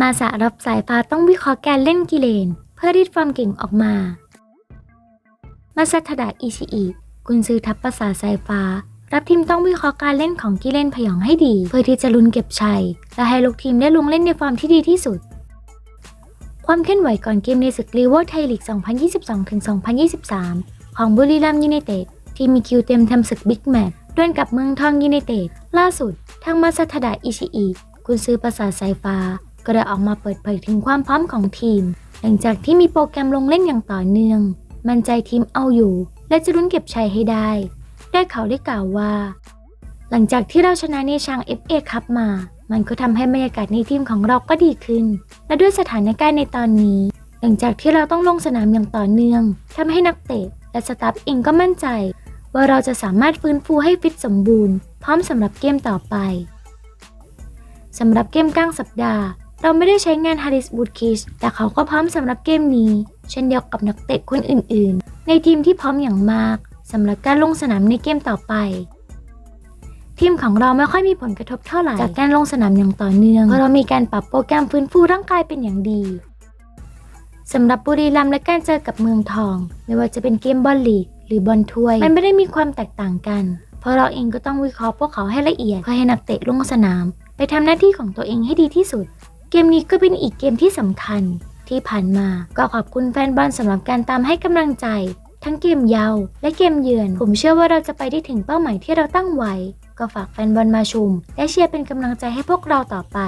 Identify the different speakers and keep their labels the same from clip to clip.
Speaker 1: มาสะรับสายฟ้าต้องวิเคราะห์การเล่นกิเลน เพื่อรีดความเก่งออกมา มาสัทดาอิชิอิกุนซือทัพภาษาสายฟ้า รับทีมต้องวิเคราะห์การเล่นของกิเลนพยองให้ดี เพื่อที่จะลุ้นเก็บชัย และให้ลูกทีมได้ลงเล่นในฟอร์มที่ดีที่สุด ความเคลื่อนไหวก่อนเกมในศึกลีเวอร์ไทยลีก 2022-2023 ของบุรีรัมย์ยูไนเต็ดที่มีคิวเต็มทำศึกบิ๊กแมตช์ด้วลกับเมืองทองยูไนเต็ดล่าสุดทางมาซาทดาอิชิอิ กุนซือภาษาสายฟ้า ก็ได้ออกมาเปิดเผยถึงความพร้อมของทีม หลังจากที่มีโปรแกรมลงเล่นอย่างต่อเนื่อง มั่นใจทีมเอาอยู่ และจะลุ้นเก็บชัยให้ได้ ได้เขาได้กล่าวว่า หลังจากที่เราชนะในชาง FA คัพมา มันก็ทำให้บรรยากาศในทีมของเราก็ดีขึ้น และด้วยสถานการณ์ในตอนนี้ หลังจากที่เราต้องลงสนามอย่างต่อเนื่องทำให้นักเตะและสตาฟเองก็มั่นใจ ว่าเราจะสามารถฟื้นฟูให้ฟิตสมบูรณ์ พร้อมสำหรับเกมต่อไป สำหรับเกมกลางสัปดาห์ เราไม่ได้ใช้งานฮาริสบูดคิชแต่เขาก็พร้อมสำหรับเกมนี้ เช่นเดียวกับนักเตะคนอื่นๆ ในทีมที่พร้อมอย่างมากสำหรับการลงสนามในเกมต่อไป ทีมของเราไม่ค่อยมีผลกระทบเท่าไหร่จากการลงสนามอย่างต่อเนื่องเพราะเรามีการปรับโปรแกรมฟื้นฟูร่างกายเป็นอย่างดีสำหรับบุรีรัมย์และการเจอกับเมืองทอง ไม่ว่าจะเป็นเกมบอลลีกหรือบอลถ้วย มันไม่ได้มีความแตกต่างกัน เพราะเราเองก็ต้องวิเคราะห์พวกเขาให้ละเอียดเพื่อให้นักเตะลงสนาม ไปทำหน้าที่ของตัวเองให้ดีที่สุด เกมนี้ก็เป็นอีกเกมที่สำคัญ ที่ผ่านมาก็ขอบคุณแฟนบอลสำหรับการตามให้กำลังใจ ทั้งเกมเยาวและเกมเยือน ผมเชื่อว่าเราจะไปได้ถึงเป้าหมายที่เราตั้งไว้ ก็ฝากแฟนบอลมาชุม และเชียร์เป็นกำลังใจให้พวกเราต่อไป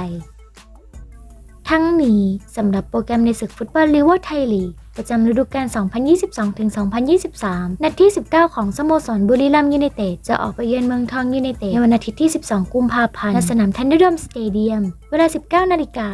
Speaker 1: ทั้งนี้สำหรับโปรแกรมในศึกฟุตบอลลีเวอร์ไทยลีก ประจำฤดูกาล 2022-2023 นัดที่ 19 ของสโมสรบุรีรัมย์ยูไนเต็ดจะออกไปเยือนเมืองทองยูไนเต็ดในวันอาทิตย์ที่ 12 กุมภาพันธ์ณสนามทันเดอร์ดอมสเตเดียม เวลา 19 นาฬิกา